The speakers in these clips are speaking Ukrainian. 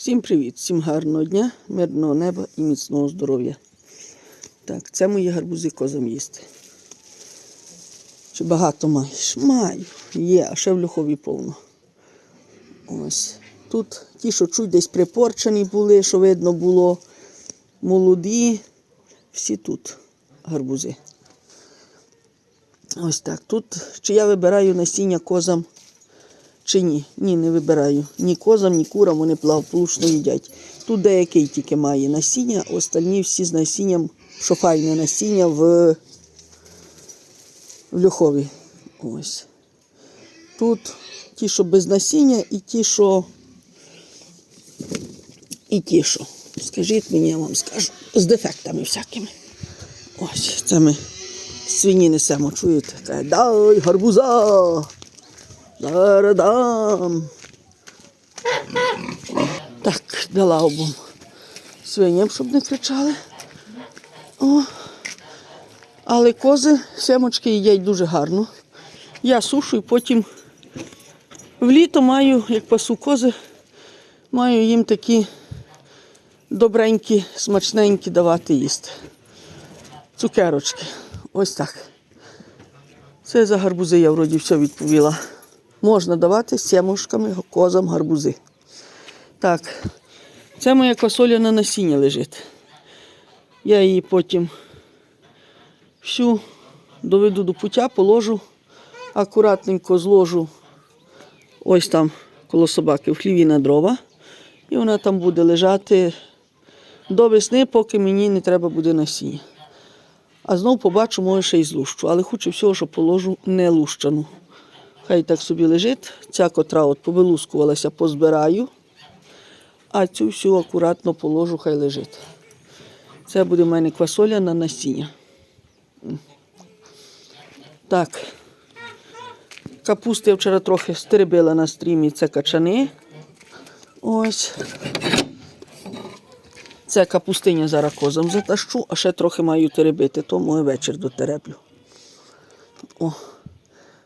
Всім привіт, всім гарного дня, мирного неба і міцного здоров'я. Так, це мої гарбузи козам їсти. Чи багато маєш? Маю. Є, а ще в люхові повно. Ось. Тут ті, що чуть десь припорчені були, що видно було, молоді. Всі тут гарбузи. Ось так. Тут чи я вибираю насіння козам, чи ні. Ні, не вибираю. Ні козам, ні курам вони благополучно їдять. Тут деякий тільки має насіння, остальні всі з насінням, що файне насіння в, в льохові. Ось. Тут ті, що без насіння, і ті, що. І ті, що. Скажіть мені, я вам скажу, з дефектами всякими. Ось, це ми свині несемо, чуєте? Дай гарбуза. Зараз дам. Так, дала обом свиням, щоб не кричали. О. Але кози семочки їдять дуже гарно. Я сушу і потім в літо маю, як пасу кози, маю їм такі добренькі, смачненькі давати їсти. Цукерочки. Ось так. Це за гарбузи я вроді все відповіла. Можна давати сімушками козам гарбузи. Так, це моя квасоля на насіння лежить. Я її потім всю доведу до пуття, положу, акуратненько зложу ось там коло собаки в хліві на дрова. І вона там буде лежати до весни, поки мені не треба буде насіння. А знов побачу, може ще й злущу. Але хочу всього, що положу не лущану. Хай так собі лежить. Ця, котра от повилускувалася, позбираю, а цю всю акуратно положу, хай лежить. Це буде в мене квасоля на насіння. Так. Капусти я вчора трохи стеребила на стрімі, це качани. Ось. Це капустиня зараз козам затащу, а ще трохи маю теребити, тому і вечір дотереблю. О,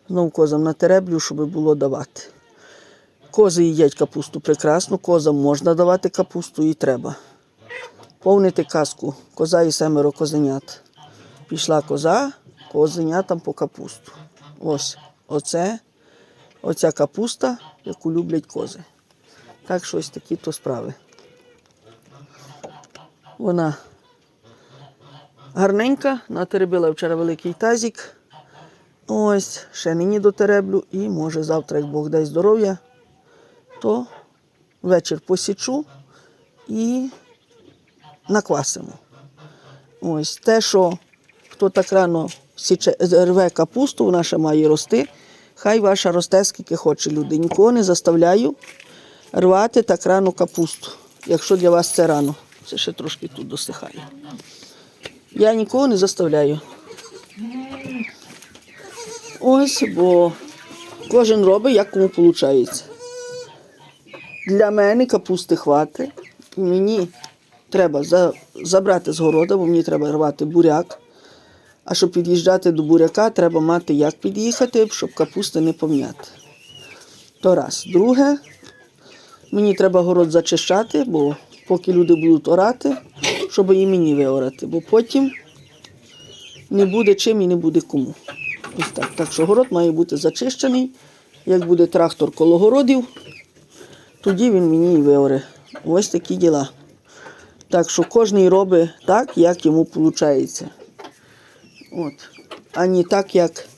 знов козам натереблю, щоб було давати. Кози їдять капусту прекрасно, козам можна давати капусту і треба. Повнити казку. Коза і семеро козенят. Пішла коза, козенятам по капусту. Ось, оце, оця капуста, яку люблять кози. Так що ось такі то справи. Вона гарненька, натеребила вчора великий тазик. Ось, ще нині дотереблю і може завтра, як Бог дасть здоров'я, то вечір посічу і наквасимо. Ось те, що хто так рано січе, рве капусту, вона ще має рости. Хай ваша росте, скільки хоче люди. Нікого не заставляю рвати так рано капусту, якщо для вас це рано. Це ще трошки тут досихає. Я нікого не заставляю. Ось, бо кожен робить, як кому виходить. Для мене капусти хватить. Мені треба за, забрати з города, бо мені треба рвати буряк. А щоб під'їжджати до буряка, треба мати як під'їхати, щоб капусти не пом'яти. То раз. Друге, мені треба город зачищати, бо поки люди будуть орати, щоб і мені виорати, бо потім не буде чим і не буде кому. Ось так. Так що город має бути зачищений. Як буде трактор коло городів, тоді він мені і виоре. Ось такі діла. Так що кожен робить так, як йому виходить. От. А не так, як.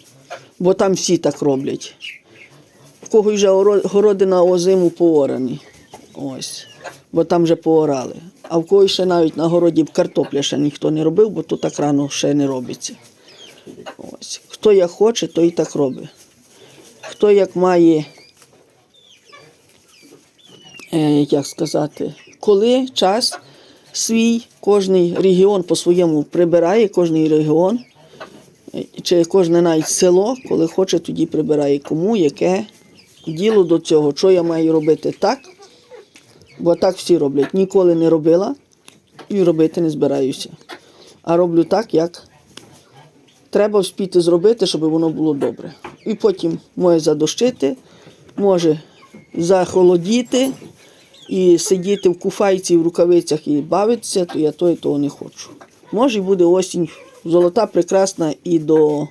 Бо там всі так роблять. В кого вже оро- городи на озиму поорані. Ось. Бо там вже поорали. А в когось ще навіть на городі картопля ще ніхто не робив, бо то так рано ще не робиться. Ось. Хто як хоче, той і так робить. Хто як має, е, як сказати, коли час свій, кожний регіон по-своєму прибирає, кожний регіон, чи кожне навіть село, коли хоче, тоді прибирає кому, яке діло до цього, що я маю робити так, бо так всі роблять. Ніколи не робила і робити не збираюся. А роблю так, як треба вспіти зробити, щоб воно було добре. І потім може задощити, може захолодіти, і сидіти в куфайці в рукавицях і бавитися, то я то і того не хочу. Може, і буде осінь золота, прекрасна і до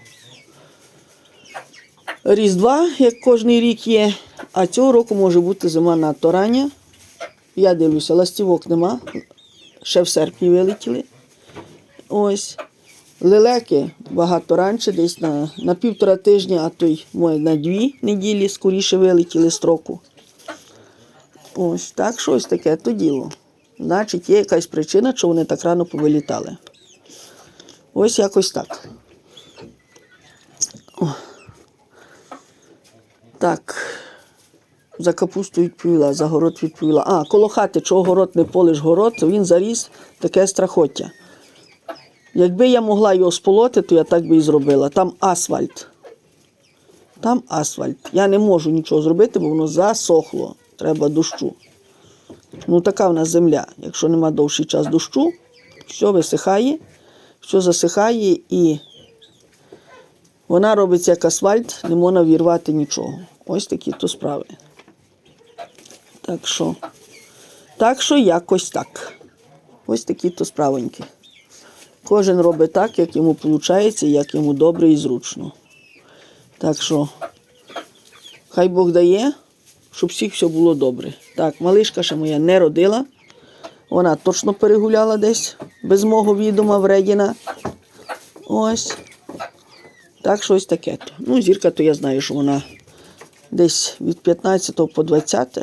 Різдва, як кожний рік є. А цього року може бути зима надто рання. Я дивлюся, ластівок нема. Ще в серпні вилетіли. Ось. Лелеки багато раніше, десь на, на півтора тижня, а то й може, на дві неділі скоріше вилетіли строку. Ось так щось таке то діло. Значить, є якась причина, що вони так рано повилітали. Ось якось так. О. Так. За капусту відповіла, за город відповіла. А, коло хати, чого город не полиш город, він заріс таке страхоття. Якби я могла його сполоти, то я так би і зробила. Там асфальт. Там асфальт. Я не можу нічого зробити, бо воно засохло. Треба дощу. Ну, така в нас земля. Якщо нема довший час дощу, все висихає, все засихає і вона робиться як асфальт, не можна вірвати нічого. Ось такі то справи. Так що, так що якось так. Ось такі то справоньки. Кожен робить так, як йому виходить, як йому добре і зручно. Так що, хай Бог дає, щоб всіх все було добре. Так, малишка ще моя не родила. Вона точно перегуляла десь без мого відома вредіна. Ось. Так, щось таке. то. Ну, зірка, то я знаю, що вона десь від 15 по 20,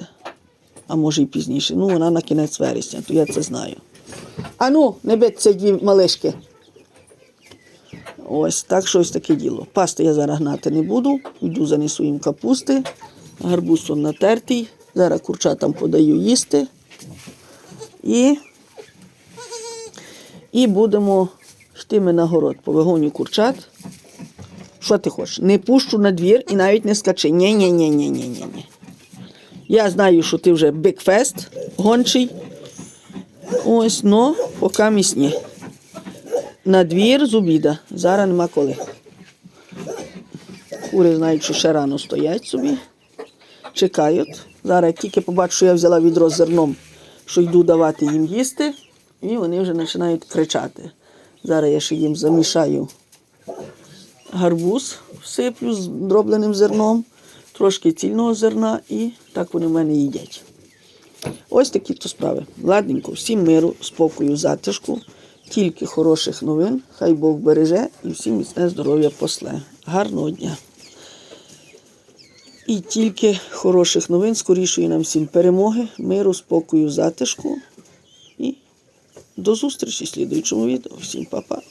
а може і пізніше. Ну, вона на кінець вересня, то я це знаю. А ну, не биться дві малишки. Ось так щось таке діло. Пасти я зараз гнати не буду. Йду занесу їм капусти. Гарбуз натертий. Зараз курчатам подаю їсти. І, і будемо йти ми на город по вигоню курчат. Що ти хочеш? Не пущу на двір і навіть не скачи. ні ні ні ні ні ні ні Я знаю, що ти вже бікфест гончий. Ось, но поки місні. На двір з обіда. Зараз нема коли. Кури знають, що ще рано стоять собі, чекають. Зараз як тільки побачу, що я взяла відро з зерном, що йду давати їм їсти, і вони вже починають кричати. Зараз я ще їм замішаю гарбуз, всиплю з дробленим зерном, трошки цільного зерна, і так вони в мене їдять. Ось такі то справи. Ладненько, всім миру, спокою, затишку, тільки хороших новин. Хай Бог береже і всім міцне здоров'я после. Гарного дня. І тільки хороших новин, скорішої нам всім перемоги, миру, спокою, затишку. І до зустрічі в слідуючому відео. Всім па-па.